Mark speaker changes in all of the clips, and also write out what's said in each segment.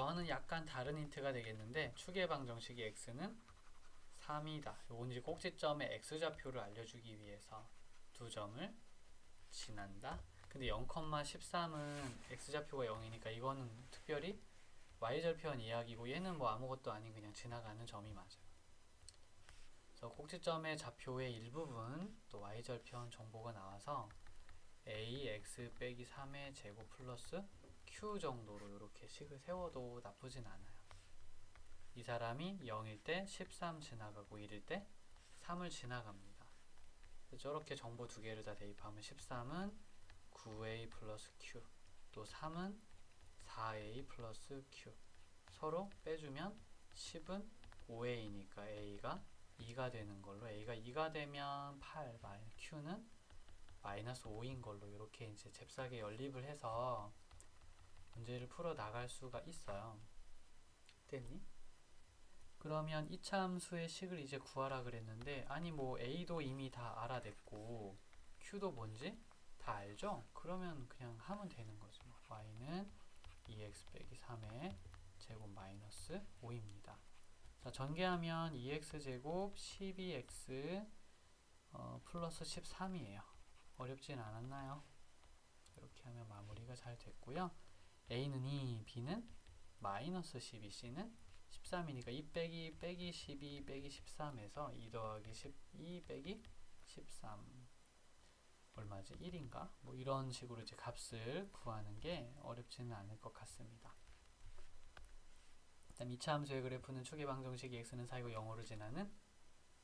Speaker 1: 이거는 약간 다른 힌트가 되겠는데 축의 방정식이 x는 3이다. 요건 이제 꼭지점의 x좌표를 알려주기 위해서 두 점을 지난다. 근데 0,13은 x좌표가 0이니까 이거는 특별히 y절편 이야기고 얘는 뭐 아무것도 아닌 그냥 지나가는 점이 맞아요. 그래서 꼭지점의 좌표의 일부분 또 y절편 정보가 나와서 ax 빼기 3의 제곱 플러스 q 정도로 이렇게 식을 세워도 나쁘진 않아요. 이 사람이 0일 때 13 지나가고 1일 때 3을 지나갑니다. 저렇게 정보 두 개를 다 대입하면 13은 9a 플러스 q 또 3은 4a 플러스 q 서로 빼주면 10은 5a니까 a가 2가 되는 걸로 a가 2가 되면 8 마이 q는 마이너스 5인 걸로 이렇게 이제 잽싸게 연립을 해서 문제를 풀어 나갈 수가 있어요. 됐니? 그러면 이차함수의 식을 이제 구하라 그랬는데 아니 뭐 a도 이미 다 알아냈고 q도 뭔지 다 알죠? 그러면 그냥 하면 되는 거죠. 뭐. y는 2x 빼기 3의 제곱 마이너스 5입니다. 자, 전개하면 2x 제곱 12x 어, 플러스 13이에요. 어렵진 않았나요? 이렇게 하면 마무리가 잘 됐고요. A는 2, b는 마이너스 12, c는 13이니까 2 빼기 빼기 12 빼기 13에서 2 더하기 12 빼기 13 얼마지? 1인가? 뭐 이런 식으로 이제 값을 구하는 게 어렵지는 않을 것 같습니다. 일단 2차 함수의 그래프는 축의 방정식이 x는 4이고 0으로 지나는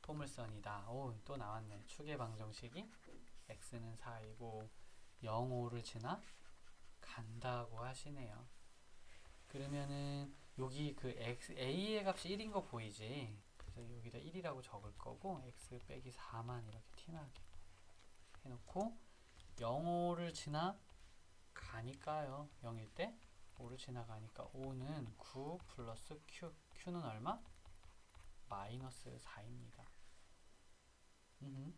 Speaker 1: 포물선이다. 오, 또 나왔네. 축의 방정식이 x는 4이고 0, 5를 지나 간다고 하시네요. 그러면은 여기 그 x, a의 값이 1인 거 보이지? 그래서 여기다 1이라고 적을 거고 x 빼기 4만 이렇게 티나게 해놓고 0, 5를 지나 가니까요. 0일 때 5를 지나가니까 5는 9 플러스 q q는 얼마? 마이너스 4입니다. 음흠.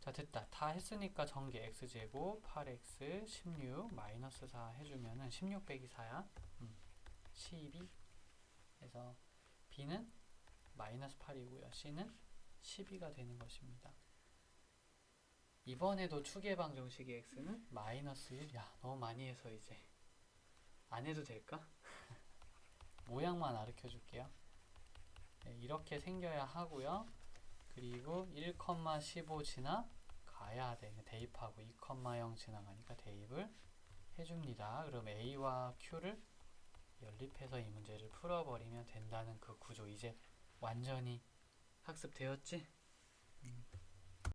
Speaker 1: 자 됐다. 다 했으니까 전개 x제곱 8x 16 마이너스 4 해주면은 16 빼기 4야. 음. 12 해서 b는 마이너스 8이고요. c는 12가 되는 것입니다. 이번에도 축의 방정식의 x는 마이너스 1. 야 너무 많이 해서 이제 안 해도 될까? 모양만 가르쳐 줄게요. 네, 이렇게 생겨야 하고요. 그리고 1,15 지나 가야 돼. 대입하고 2,0 지나가니까 대입을 해줍니다. 그럼 a와 q를 연립해서 이 문제를 풀어버리면 된다는 그 구조 이제 완전히 학습되었지?